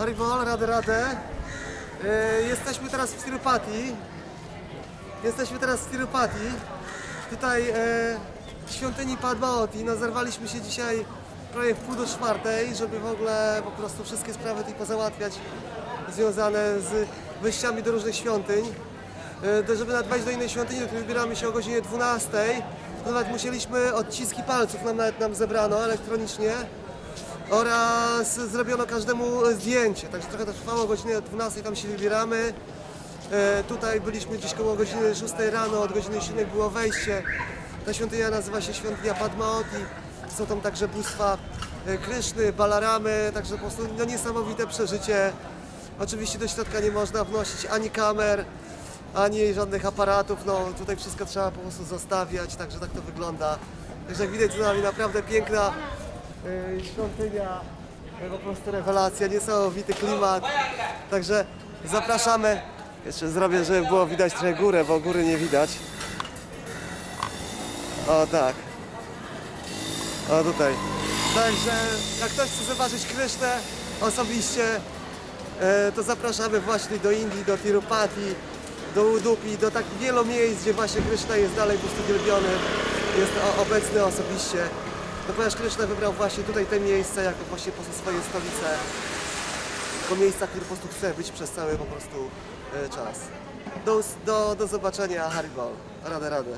Haribol, radę, radę. E, jesteśmy teraz w Tirupati. Jesteśmy teraz w Tirupati. Tutaj e, w świątyni Padmaoti. No, zerwaliśmy się dzisiaj prawie w pół do czwartej, żeby w ogóle po prostu wszystkie sprawy tutaj pozałatwiać związane z wejściami do różnych świątyń. To żeby wejść do innej świątyni, do wybieramy się o godzinie 12. to Nawet musieliśmy odciski palców nam nawet nam zebrano elektronicznie oraz zrobiono każdemu zdjęcie. Także trochę to trwało, o godzinie 12 tam się wybieramy. E, tutaj byliśmy gdzieś koło godziny 6 rano, od godziny 7 było wejście. Ta świątynia nazywa się świątynia Padmaoti. Są tam także bóstwa e, Kryszny, Balaramy, także po prostu no, niesamowite przeżycie. Oczywiście do środka nie można wnosić ani kamer, ani żadnych aparatów. No tutaj wszystko trzeba po prostu zostawiać, także tak to wygląda. Także jak widać za nami naprawdę piękna świątynia, e, po prostu rewelacja, niesamowity klimat. Także zapraszamy. Jeszcze zrobię, żeby było widać trochę górę, bo góry nie widać. O tak. O tutaj. Także jak ktoś chce zobaczyć Krysznę osobiście, e, to zapraszamy właśnie do Indii, do Tirupati, do Udupi, do tak wielu miejsc, gdzie właśnie Kryszna jest dalej po prostu jest obecny osobiście. No ponieważ Kryszna wybrał właśnie tutaj te miejsca jako właśnie po prostu swoje stolice, jako miejsca, które po prostu chce być przez cały po prostu e, czas. Do, do, do zobaczenia, Haribol. Radę, radę.